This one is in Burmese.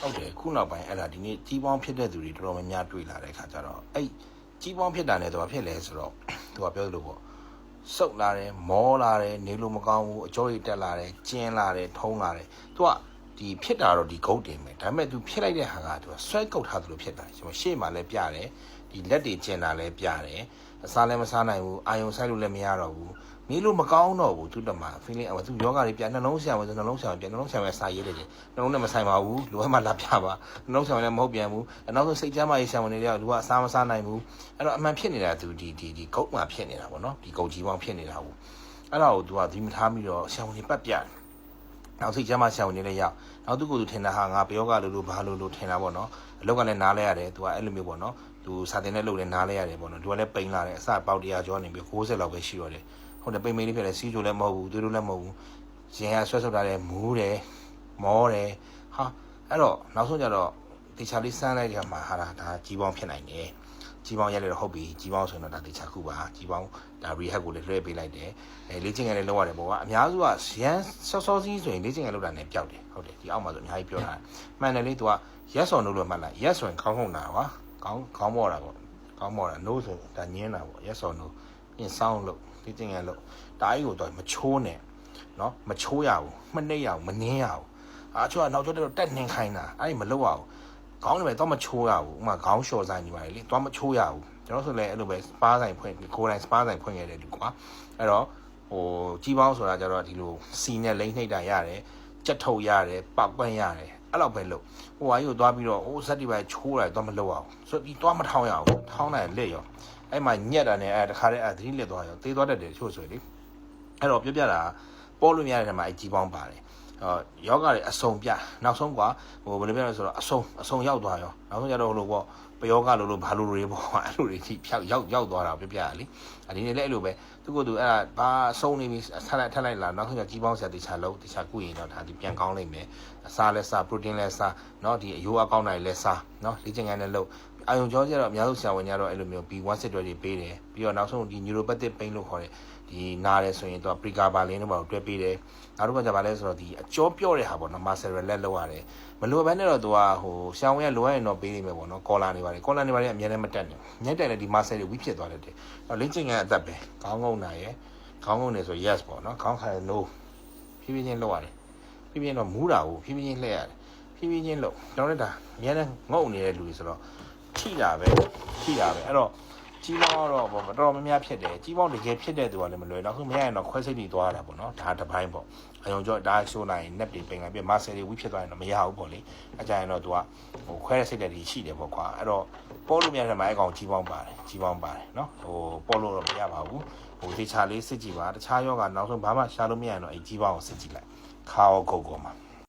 ဟုတ်တယ်ခုနောက်ပိုင်းအဲ့ဒါဒီနေ့ကြီးပေါင်းဖြစ်တဲ့သူတွေတော်တော်များများတွေ့လာတဲ့ခါကျတော့အဲ့ကြီးပေါင်းဖြစ်တာနဲ့တော့ဖြစ်လဲဆိုတော့သူကပြောသလိုပေါ့စုပ်လာတယ်မောလာတယ်နေလို့မကောင်းဘူးအကြောရိတ်တက်လာတယ်ကျင်းလာတယ်ထုံးလာတယ်သူက ဒီဖြစ်တာတော့ဒီဂုတ်တင်ပဲဒါပေမဲ့သူဖြစ်လိုက်တဲ့ဟာကသူကဆွဲကုတ်ထားသလိုဖြစ်တာကျွန်တော်ရှေ့မှာလည်းပြတယ်ဒီလက်တွေကျင်တာလည်းပြတယ်အစားလည်းမစားနိုင်ဘူးအာယုံဆိုင်လို့လည်းမရတော့ဘူးနေလို့မကောင်းတော့ဘူးသူတမ feeling အသူယောဂတွေပြနှလုံးဆရာဝန်ဆိုနှလုံးဆရာဝန်ပြနှလုံးဆရာဝန်စာရေးတယ်နှလုံးနဲ့မဆိုင်ပါဘူးလိုအပ်မှလာပြပါနှလုံးဆရာဝန်လည်းမဟုတ်ပြန်ဘူးနောက်ဆုံးစိတ်ကြမ်းမာရေးဆရာဝန်တွေလည်းလူကအစားမစားနိုင်ဘူးအဲ့တော့အမှန်ဖြစ်နေတာသူဒီဒီဒီဂုတ်မှဖြစ်နေတာပေါ့နော်ဒီဂုတ်ကြီးပေါင်းဖြစ်နေတာဘူးအဲ့ဒါကိုသူကဒီမထားပြီးတော့ဆရာဝန်တွေပတ်ပြတယ် နောက်စိတ်ကြမ်းမာဆရာဝန်တွေလည်းရောက်နောက်သူကသူထင်တာဟာငါပယောဂလိုလိုဘာလိုလိုထင်တာပေါ့နော်အလောက်ကလည်းနားလဲရတယ်သူကအဲ့လိုမျိုးပေါ့နော်သူစာတင်တဲ့လုပ်လည်းနားလဲရတယ်ပေါ့နော်သူကလည်းပိန်လာတယ်အစပေါက်တရားကျော်နေပြီး60လောက်ပဲရှိတော့တယ်ဟုတ်တယ်ပိန်မိန်လေးဖြစ်တယ်စီးချိုလည်းမဟုတ်ဘူးသူတို့လည်းမဟုတ်ဘူးရင်ကဆွဲဆုပ်တာလည်းမူးတယ်မောတယ်ဟာအဲ့တော့နောက်ဆုံးကျတော့တေချာလေးစမ်းလိုက်ကြမှာဟာဒါဒါကြီးပေါင်းဖြစ်နိုင်တယ် ကြီးပေါင်းရက်လည်းဟုတ်ပြီကြီးပေါင်းဆိုရင်တော့ဒါတေချာခုပါကြီးပေါင်းဒါ rehab ကိုလည်းလွှဲပေးလိုက်တယ်အဲလေ့ကျင့်ခန်းလည်းလုပ်ရတယ်ပေါ့ကွာအများစုကရန်ဆော့ဆော့စီးဆိုရင်လေ့ကျင့်ခန်းလုပ်တာနဲ့ပျောက်တယ်ဟုတ်တယ်ဒီအောက်မှာဆိုအများကြီးပြောတာမှန်တယ်လေ तू က yes or no လို့မှတ်လိုက် yes ဆိုရင်ခေါင်းခုန်တာကွာခေါင်းခေါင်းမော့တာပေါ့ခေါင်းမော့တာ no ဆိုရင်ဒါညင်းတာပေါ့ yes or no ပြင်ဆောင်လို့လေ့ကျင့်ခန်းလုပ်တားကြီးကိုတော့မချိုးနဲ့နော်မချိုးရဘူးမနှိမ့်ရဘူးမနင်းရဘူးအားချိုးကနောက်ကျောတော့တက်နှင်းခိုင်းတာအဲ့ဒီမလုပ်ရဘူး ခေါင်းတွေပဲတော့မချိုးရဘူးဥမာခေါင်းလျှော်ဆိုင်နေပါလေတော့မချိုးရဘူးကျွန်တော်ဆိုလည်းအဲ့လိုပဲစပါးဆိုင်ဖွင့်ကိုယ်တိုင်စပါးဆိုင်ဖွင့်ခဲ့တယ်လူကွာအဲ့တော့ဟိုကြီးပေါင်းဆိုတာကြတော့ဒီလိုစီနဲ့လိမ့်နှိမ့်တာရတယ်ကြက်ထုတ်ရတယ်ပောက်ပွင့်ရတယ်အဲ့လောက်ပဲလုပ်ဟိုဟာကြီးကိုသွားပြီးတော့ဟိုဇက်ဒီပဲချိုးရတယ်တော့မလုပ်အောင်ဆိုပြီးတော့မထောင်းရအောင်ထောင်းလိုက်လက်ရောအဲ့မှာညက်တာနဲ့အဲ့တခါတည်းအဲ့သတိလက်သွားရောသေးသွားတတ်တယ်ချို့ဆိုရင်လေအဲ့တော့ပြပြတာပေါ်လို့မရတဲ့ထဲမှာအကြီးပေါင်းပါတယ်အော် ယောဂတွေအစုံပြနောက်ဆုံးกว่าဟိုဘယ်လိုပြောလဲဆိုတော့အစုံအစုံရောက်သွားရောနောက်ဆုံးကျတော့ဟိုလိုပေါ့ပယောဂလိုလိုဘာလိုလိုတွေပေါ့အဲ့လိုတွေထိဖြောက်ရောက်ရောက်သွားတာပြပြရလေအဒီနေ့လည်းအဲ့လိုပဲသူကသူအဲ့ဒါဘာအစုံနေပြီဆက်လိုက်ထက်လိုက်လာနောက်ဆုံးကျကြီးပေါင်းဆက်တခြားလုံးတခြားကုရင်တော့ဒါဒီပြန်ကောင်းလိမ့်မယ်အစားလဲစားပရိုတင်းလဲစားเนาะဒီအယိုးအကောင်းတိုင်းလဲစားเนาะလေ့ကျင့်ခန်းနဲ့လုပ် အာယုံကြောကျတော့အများဆုံးဆရာဝန်များတော့အဲ့လိုမျိုး B1 စစ်တွေပေးတယ်ပြီးတော့နောက်ဆုံးဒီ neuropathic pain လို့ခေါ်တယ်ဒီနားရဲဆိုရင်တော့ pregabalin တို့ဘာလို့တွဲပေးတယ်နောက်တစ်ခါကျပါလဲဆိုတော့ဒီအကျော်ပြော့တဲ့ဟာပေါ့နော် muscle relax လောက်ရတယ်မလိုဘဲနဲ့တော့သူကဟိုရှောင်းရလိုရရင်တော့ပေးနေမယ်ပေါ့နော်ကောလာနေပါတယ်ကောလာနေပါတယ်အများနဲ့မတက်နဲ့ညက်တက်လည်းဒီ muscle တွေဝိဖြစ်သွားတယ်တဲ့လင်းချင်ကအသက်ပဲခေါင်းငုံနာရယ်ခေါင်းငုံနေဆို yes ပေါ့နော်ခေါင်းခါရ no ဖြည်းဖြည်းချင်းလောက်ရတယ်ဖြည်းဖြည်းတော့မူးတာကိုဖြည်းဖြည်းချင်းလှည့်ရတယ်ဖြည်းဖြည်းချင်းလောက်ကျွန်တော်လည်းဒါအများနဲ့ငုံနေတဲ့လူတွေဆိုတော့ ထိတာပဲထိတာပဲအဲ့တော့ကြီးပေါင်းတော့ပေါ့တော်တော်များများဖြစ်တယ်ကြီးပေါင်းတကယ်ဖြစ်တဲ့သူကလည်းမလွယ်နောက်ဆုံးမရရင်တော့ခွဲစိတ်တွေသွားတာပေါ့နော်ဒါတစ်ပိုင်းပေါ့အယုံကြောဒါရှိုးလိုက်ရင် net တွေပင်ကပြမဆယ်တွေဝိဖြစ်သွားရင်တော့မရဘူးပေါ့လေအကြရင်တော့သူကဟိုခွဲတဲ့စိတ်တွေရှိတယ်ပေါ့ကွာအဲ့တော့ပေါ်လို့များတယ်မှာအကောင်ကြီးပေါင်းပါတယ်ကြီးပေါင်းပါတယ်နော်ဟိုပေါ်လို့တော့မရပါဘူးဟိုတေချာလေးစစ်ကြည့်ပါတခြားယောဂနောက်ဆုံးဘာမှရှာလို့မရရင်တော့အဲကြီးပေါင်းကိုစစ်ကြည့်လိုက်ခါရောကုတ်ကောမှာ